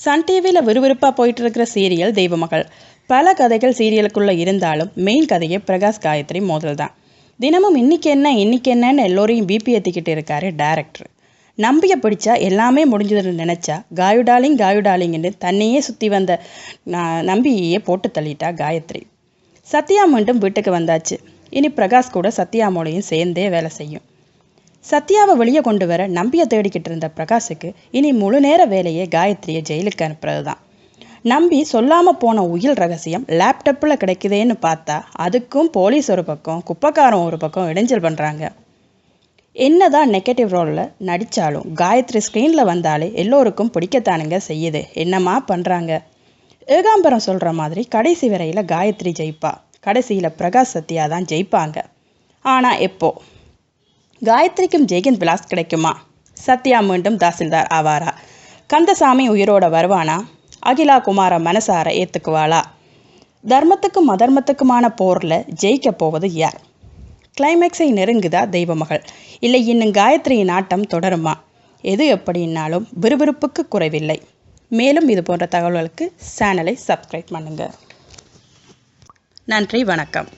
Sun டிவியில் விறுவிறுப்பாக போயிட்டு இருக்கிற சீரியல் தெய்வமகள். பல கதைகள் சீரியலுக்குள்ளே இருந்தாலும் மெயின் கதையே பிரகாஷ் காயத்ரி மோதல் தான் தினமும் இன்னைக்கு என்ன இன்னைக்கு என்னன்னு எல்லோரையும் பிபி ஏற்றிக்கிட்டு இருக்காரு டேரக்டர் நம்பிய பிடிச்சா எல்லாமே முடிஞ்சதுன்னு நினச்சா காயுடாலிங் காயுடாலிங்னு தன்னையே சுற்றி வந்த நம்பியே நம்பியையே போட்டு தள்ளிட்டா காயத்ரி. சத்யா மீண்டும் வீட்டுக்கு வந்தாச்சு. இனி பிரகாஷ் கூட சத்யாமோடையும் சேர்ந்தே வேலை செய்யும். சத்யாவை வெளியே கொண்டு வர நம்பியை தேடிக்கிட்டு இருந்த பிரகாஷுக்கு இனி முழு நேர வேலையே காயத்ரியை ஜெயிலுக்கு அனுப்புறது தான் நம்பி சொல்லாமல் போன உயில் ரகசியம் லேப்டாப்பில் கிடைக்குதேன்னு பார்த்தா அதுக்கும் போலீஸ் ஒரு பக்கம் குப்பக்காரன் ஒரு பக்கம் இடைஞ்சல் பண்ணுறாங்க என்னதான் நெகட்டிவ் ரோலில் நடித்தாலும் காயத்ரி ஸ்க்ரீனில் வந்தாலே எல்லோருக்கும் பிடிக்கத்தானுங்க செய்யுது. என்னம்மா பண்ணுறாங்க ஏகாம்பரம் சொல்கிற மாதிரி கடைசி வரையில் காயத்ரி ஜெயிப்பா. கடைசியில் பிரகாஷ் சத்யா தான் ஜெயிப்பாங்க. ஆனால் எப்போது காயத்ரிக்கும் ஜெயகந்த் விலாஸ் கிடைக்குமா? சத்யா மீண்டும் தாசில்தார் ஆவாரா? கந்தசாமி உயிரோட வருவானா? அகிலா குமார மனசார ஏத்துக்குவாளா? தர்மத்துக்கும் அதர்மத்துக்குமான போரில் ஜெயிக்க போவது யார்? கிளைமேக்ஸை நெருங்குதா தெய்வமகள்? இல்லை இன்னும் காயத்ரியின் ஆட்டம் தொடருமா? எது எப்படின்னாலும் விறுவிறுப்புக்கு குறைவில்லை. மேலும் இது போன்ற தகவல்களுக்கு சேனலை சப்ஸ்கிரைப் பண்ணுங்கள் நன்றி வணக்கம்.